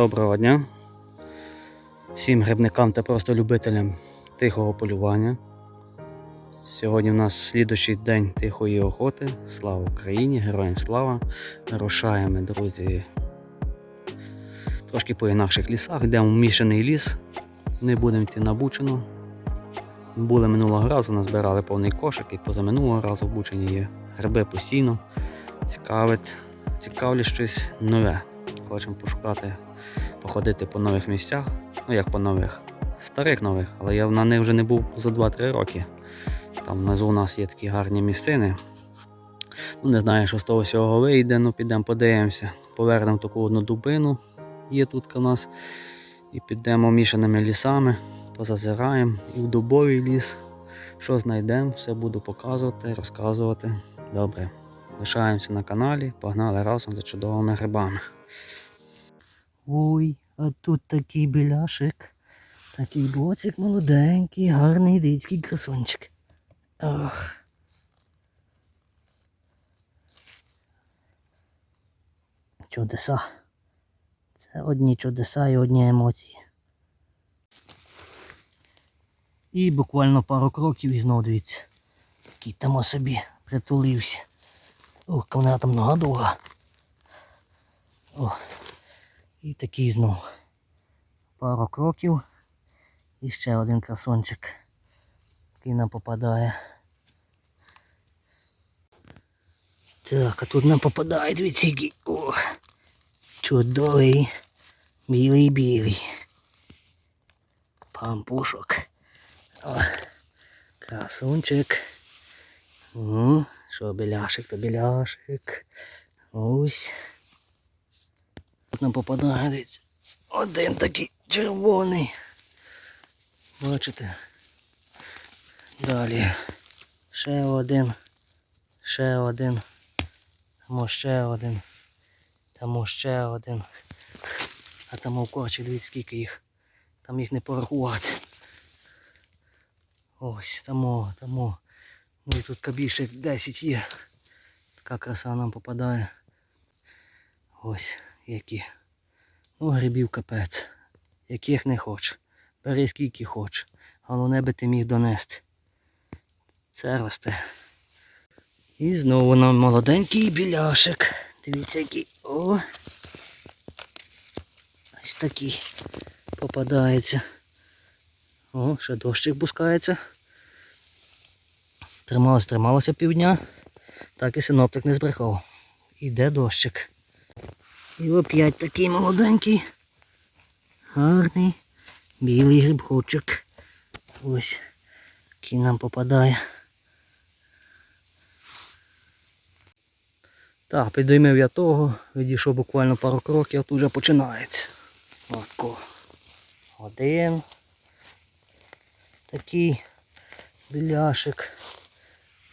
Доброго дня. Всім грибникам та просто любителям тихого полювання. Сьогодні в нас слідущий день тихої охоти. Слава Україні! Героям слава! Рушаємо, друзі. Трошки по інакших лісах, йдемо в мішаний ліс. Не будемо йти на Бучину. Були минулого разу, назбирали повний кошик і позаминулого разу в Бучині є гриби постійно. Цікавить, цікавлять щось нове. Хочемо пошукати, походити по нових місцях. Ну як по нових, старих нових, але я на них вже не був за 2-3 роки. Там внизу у нас є такі гарні місцини. Ну, не знаю, що з того всього вийде, ну підемо подивимося. Повернемо таку одну дубину, є тут у нас. І підемо мішаними лісами, позазираємо і в дубовий ліс. Що знайдемо, все буду показувати, розказувати. Добре. Лишаємося на каналі, погнали разом за чудовими грибами. Ой, а тут такий біляшик, такий боцик молоденький, гарний дицький красунчик. Ох. Чудеса. Це одні чудеса і одні емоції. І буквально пару кроків і знову дивіться. Який там собі притулився. Ох, вона там нога довга. О, і такий знов. Пару кроків. І ще один красончик, який нам попадає. Так, а тут нам попадає, дивіться, який. О, чудовий. Білий білий. Пампушок. О, красунчик. Що біляшик, то біляшик. Ось. Нам попадає один такий червоний. Бачите? Далі. Ще один. Ще один. Там ще один. Там ще один. А там у корчі, дивіться, скільки їх. Там їх не порахувати. Ось, тамо, тамо. Ну тут більше 10 є. Така краса нам попадає. Ось які. Ну, грибів капець. Яких не хоч. Бери скільки хоч. Головне би ти міг донести. Це росте. І знову нам молоденький біляшик. Дивіться який. О! Ось такий попадається. О, ще дощик пускається. Трималося, трималося півдня. Так і синоптик не збрехав. Іде дощик. І опять такий молоденький. Гарний. Білий грибочок. Ось. Який нам попадає. Так, підіймив я того, відійшов буквально пару кроків, а тут вже починається. Отко. Один. Такий біляшик.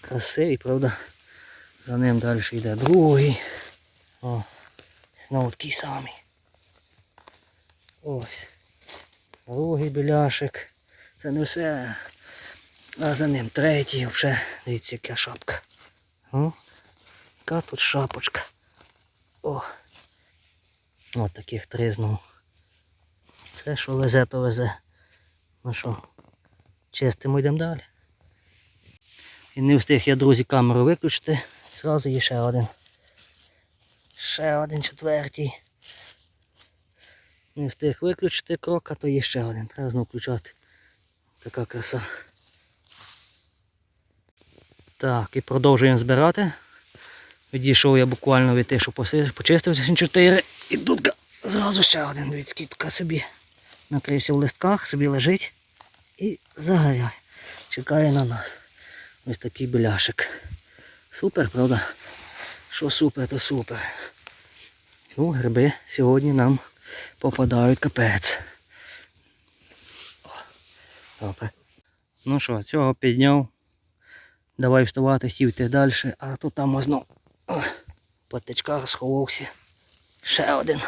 Красивий, правда? За ним далі йде другий. О, знову такий самий. Ось. Другий біляшик. Це не все. А за ним третій вже. Дивіться, яка шапка. О, яка тут шапочка. О. Ось таких три знову. Це що везе, то везе. Ну що, чистимо йдемо далі. І не встиг я, друзі, камеру виключити. Зразу є ще один. Ще один четвертий. Не встиг виключити крок, а то є ще один. Треба знову включати. Така краса. Так, і продовжуємо збирати. Відійшов я буквально від тих, що почистив 4. І тут зразу ще один від скіпка собі накрився в листках, собі лежить і загоряє. Чекає на нас. Ось такий біляшик. Супер, правда? Що супер, то супер. Ну, гриби сьогодні нам попадають капець. Добре. Ну що, цього підняв. Давай вставати, сівти далі, а тут там знов о, по тичках сховався. Ще один.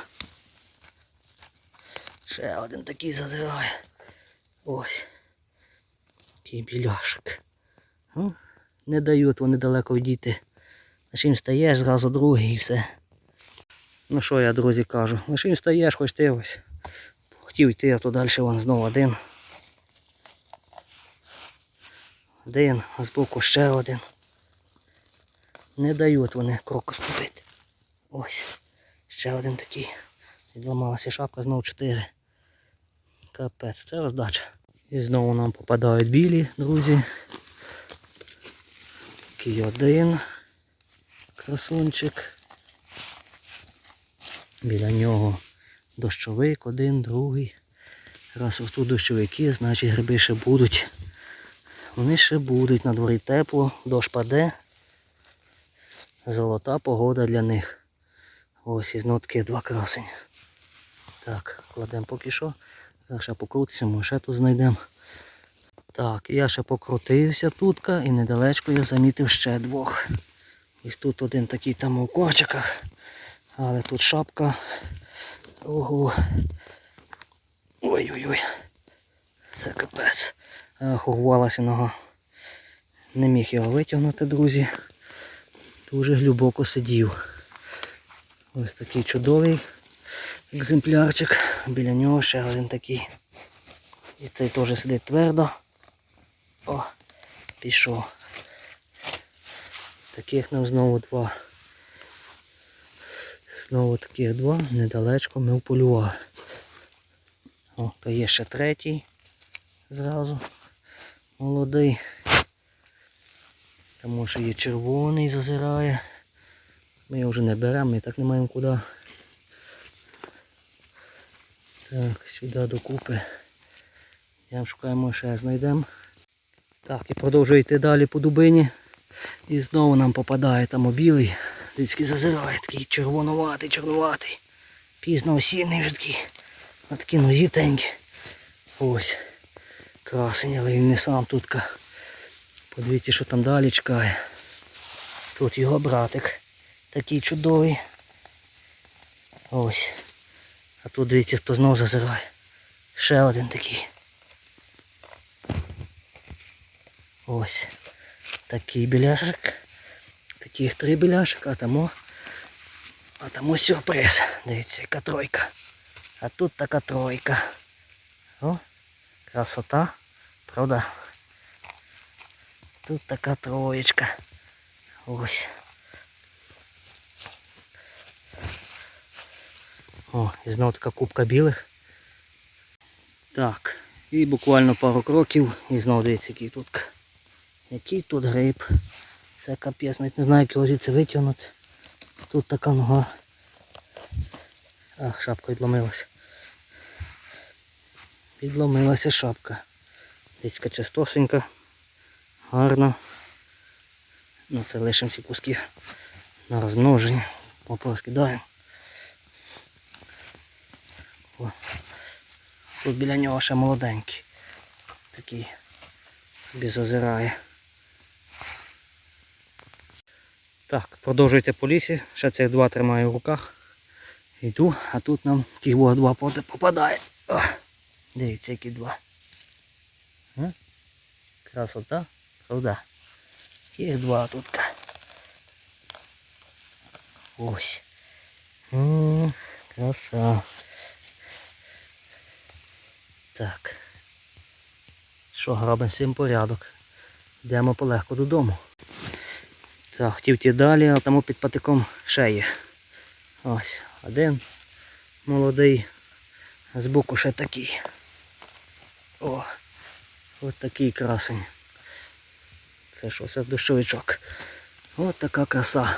Ще один такий зазирає. Ось. Такий біляшик. Ну, не дають вони далеко йдіти. Чим стаєш, зразу другий і все. Ну що я, друзі, кажу? Лише встаєш, хоч ти ось. Хотів йти, а то далі вон знову один. Один, а збоку ще один. Не дають вони кроку ступити. Ось. Ще один такий. Відламалася шапка, знову чотири. Капець, це роздача. І знову нам попадають білі, друзі. Такий один красунчик. Біля нього дощовик один, другий. Раз ось тут дощовики, значить гриби ще будуть. Вони ще будуть, на дворі тепло, дощ паде. Золота погода для них. Ось із нотки два красень. Так, кладемо поки що. Зараз ще покрутися, може ще тут знайдемо. Так, я ще покрутився тутка і недалечко я замітив ще двох. Ось тут один такий там у корчиках. Але тут шапка. Ого. Ой-ой-ой. Це капець. Ах, нога. Не міг його витягнути, друзі. Дуже глибоко сидів. Ось такий чудовий екземплярчик. Біля нього ще один такий. І цей теж сидить твердо. О, пішов. Таких нам знову два. Знову таких два, недалечко ми вполювали. О, то є ще третій зразу. Молодий. Тому що є червоний зазирає. Ми його вже не беремо, ми так не маємо куди. Так, сюди докупи. Я шукаємо ще знайдемо. Так, і продовжую йти далі по дубині. І знову нам попадає там білий. Дицький зазирає, такий червонуватий, чорнуватий. Пізно осінний вже такий. На такі нозі тенькі. Ось. Красень, але він не сам тутка. Подивіться, що там далі чекає. Тут його братик. Такий чудовий. Ось. А тут дивіться, хто знов зазирає. Ще один такий. Ось. Такий біляшик. Таких три біляшика, а тому, а тому сюрприз. Дивіться, яка тройка. А тут така тройка. О, красота. Правда? Тут така троєчка. Ось. О, і знову така кубка білих. Так, і буквально пару кроків і знову дивіться, який тут. Який тут гриб. Це капець, навіть не знаю, як його звідси витягнути. Тут така нога. Ах, шапка відломилась. Відломилася шапка. Дицька частосенька. Гарно. Ну це лишимо ці куски на розмноження. Попроскидаємо. Тут біля нього ще молоденький. Такий собі зазирає. Так, продовжуйте по лісі. Ще цих два тримаю в руках. Йду, а тут нам було два поти попадає. О, дивіться, які два. Красота, правда? Таких два тут. Ось. М, Краса. Так. Що, робимо всім порядок. Йдемо полегко додому. Так, хотів ті далі, а тому під патиком є. Ось, один молодий, збоку ще такий. О, от такий красень. Це що, це дощовичок. От така краса.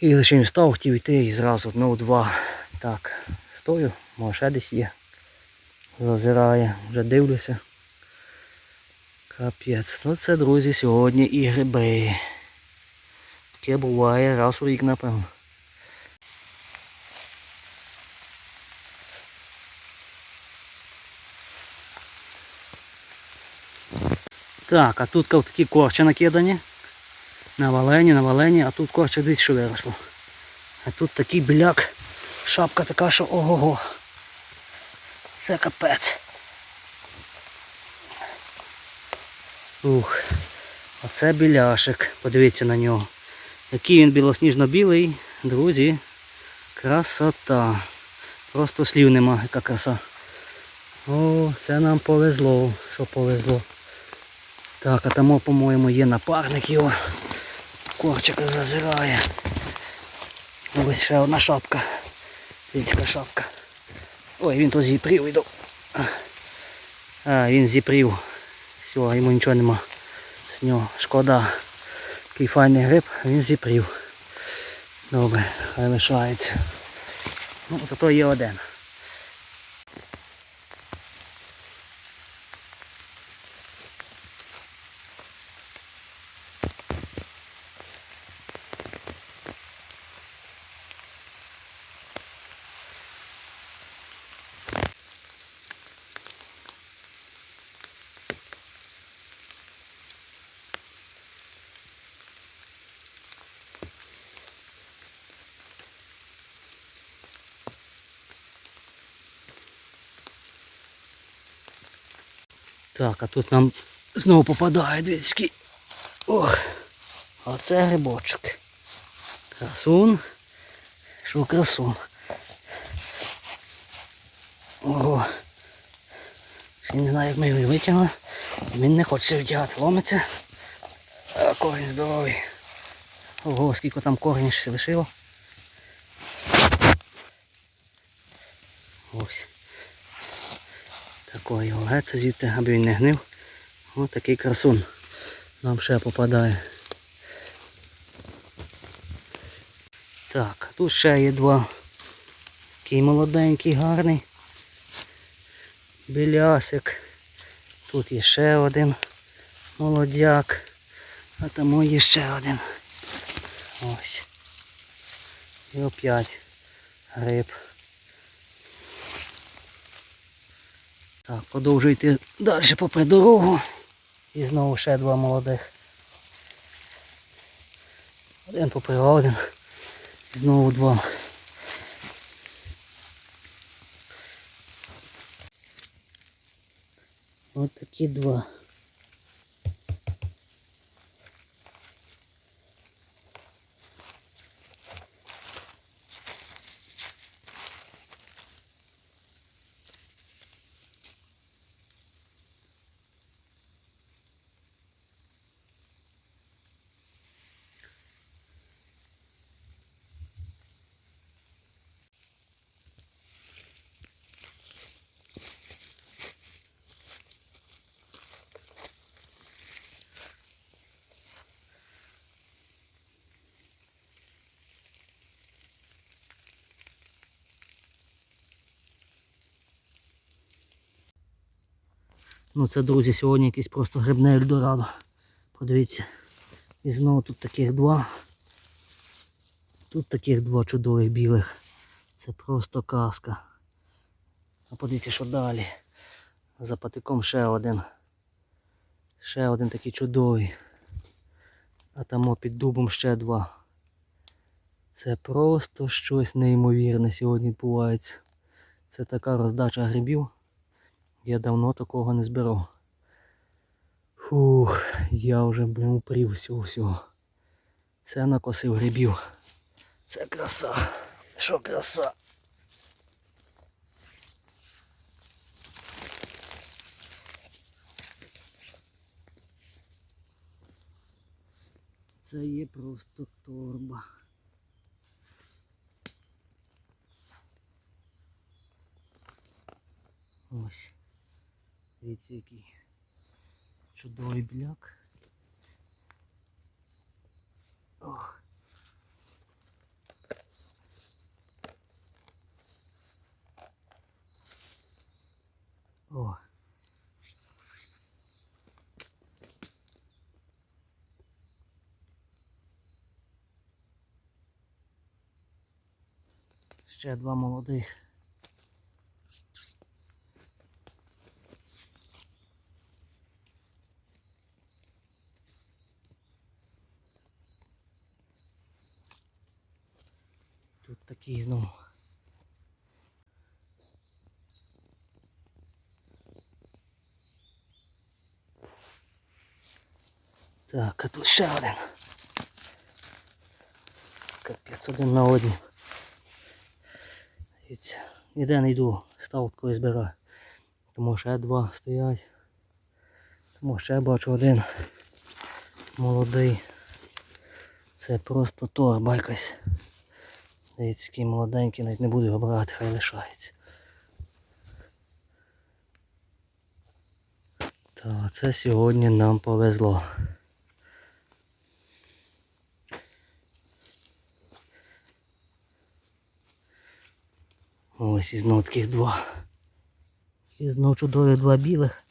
І лише він став, хотів йти і зразу ну два. Так, стою, може ще десь є. Зазирає, вже дивлюся. Капець. Ну це, друзі, сьогодні і гриби. Таке буває раз у рік, напевно. Так, а тут такі корчі накидані. На валені, на валені, а тут корче дивіться, що виросло. А тут такий біляк, шапка така, що ого-го. Це капець. Ух, оце біляшик. Подивіться на нього. Який він білосніжно-білий, друзі. Красота. Просто слів нема, яка краса. О, це нам повезло, що повезло. Так, а там, по-моєму, є напарник його. Корчика зазирає. Ось ще одна шапка. Людська шапка. Ой, він тут зіпрів іду. А, він зіпрів. Все, йому нічого нема. З нього шкода. Такий файний гриб, він зіпрів. Добре, хай лишається. Ну, зато є один. Так, а тут нам знову попадає двічки. Ох, оце грибочок. Красун. Що красун. Ого. Ще не знаю, як ми його витягли. Він не хоче витягати, ломиться. А корінь здоровий. Ого, скільки там корінь ще лишило. Ось. Такої його геть звідти, аби він не гнив. Ось такий красун. Нам ще попадає. Так, тут ще є два. Такий молоденький, гарний. Білясик. Тут є ще один молодяк. А тому є ще один. Ось. І опять гриб. Так, продовжую йти далі попри дорогу. І знову ще два молодих. Один попри один. І знову два. Ось такі два. Ну це, друзі, сьогодні якийсь просто грибне Ельдорадо. Подивіться. І знову тут таких два. Тут таких два чудових білих. Це просто казка. А подивіться, що далі. За патиком ще один. Ще один такий чудовий. А там під дубом ще два. Це просто щось неймовірне сьогодні відбувається. Це така роздача грибів. Я давно такого не збирав. Фух, я вже блин упрів всього всього. Це накосив грибів. Це краса. Що краса? Це є просто торба. Ось. Дивіться, який чудовий бляк. Ох. О. Ще два молодих. Тут такий знову. Так, а тут ще один. Капець один на одній. Ніде не йду, ставкою збираю. Тому ще два стоять. Тому ще бачу один молодий. Це просто торба якась. Дивіться, який молоденький, навіть не буду його брати, хай лишається. Та це сьогодні нам повезло. Ось і знов таких два. І знов чудові два білих.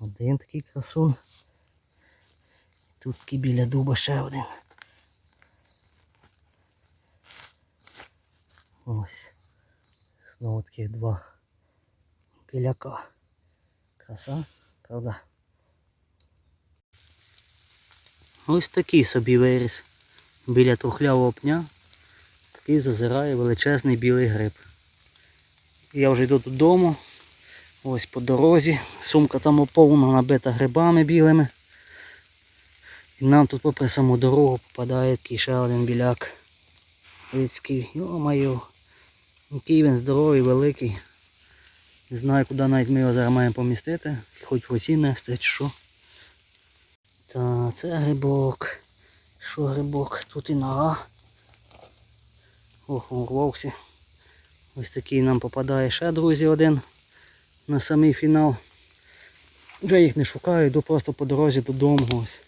Один такий красун. Тут такий біля дуба ще один. Ось. Знову таких два біляка. Краса, правда? Ось такий собі виріс. Біля трухлявого пня такий зазирає величезний білий гриб. Я вже йду додому. Ось по дорозі. Сумка там повна набита грибами білими. І нам тут попри саму дорогу попадає такий ще один біляк. Людський, йо-моє. Який він здоровий, великий. Не знаю, куди навіть ми його зараз маємо помістити. Хоч в оці нести чи що. Та це грибок. Що грибок? Тут і нога. Ох, урвався. Ось такий нам попадає ще, друзі, один на самий фінал. Вже їх не шукаю, йду просто по дорозі додому. Ось.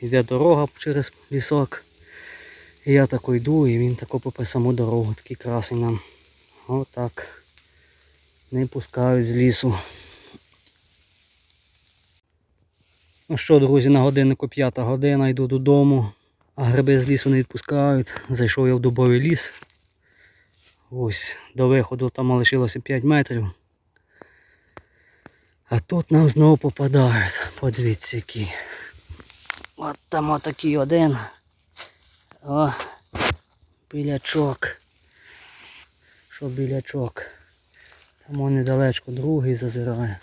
Йде дорога через лісок. І я тако йду, і він тако попри саму дорогу, такий красень нам. Отак. Не пускають з лісу. Ну що, друзі, на годиннику п'ята година, йду додому, а гриби з лісу не відпускають. Зайшов я в дубовий ліс. Ось, до виходу там лишилося 5 метрів. А тут нам знову попадають. Подивіться які. От там отакий один. О, білячок. Що білячок? Там недалечко другий зазирає.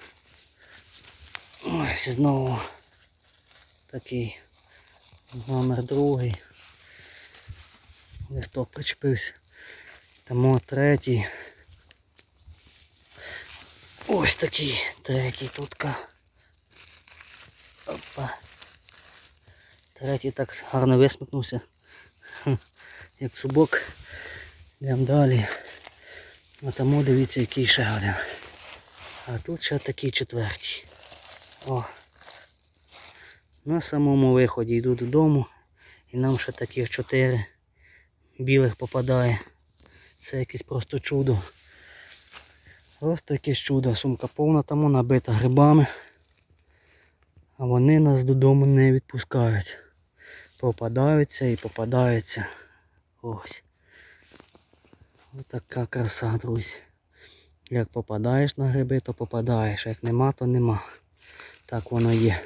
Ось знову такий номер другий. Листок причепився. От третій. Ось такий третій тутка. Опа. Третій так гарно висмикнувся. Як зубок. Йдемо далі. А тому дивіться який ще один. А тут ще такий четвертій. О. На самому виході йду додому. І нам ще таких чотири білих попадає. Це якесь просто чудо. Просто якесь чудо. Сумка повна тому набита грибами. А вони нас додому не відпускають. Попадаються і попадаються. Ось. Ось така краса, друзі. Як попадаєш на гриби, то попадаєш. Як нема, то нема. Так воно є.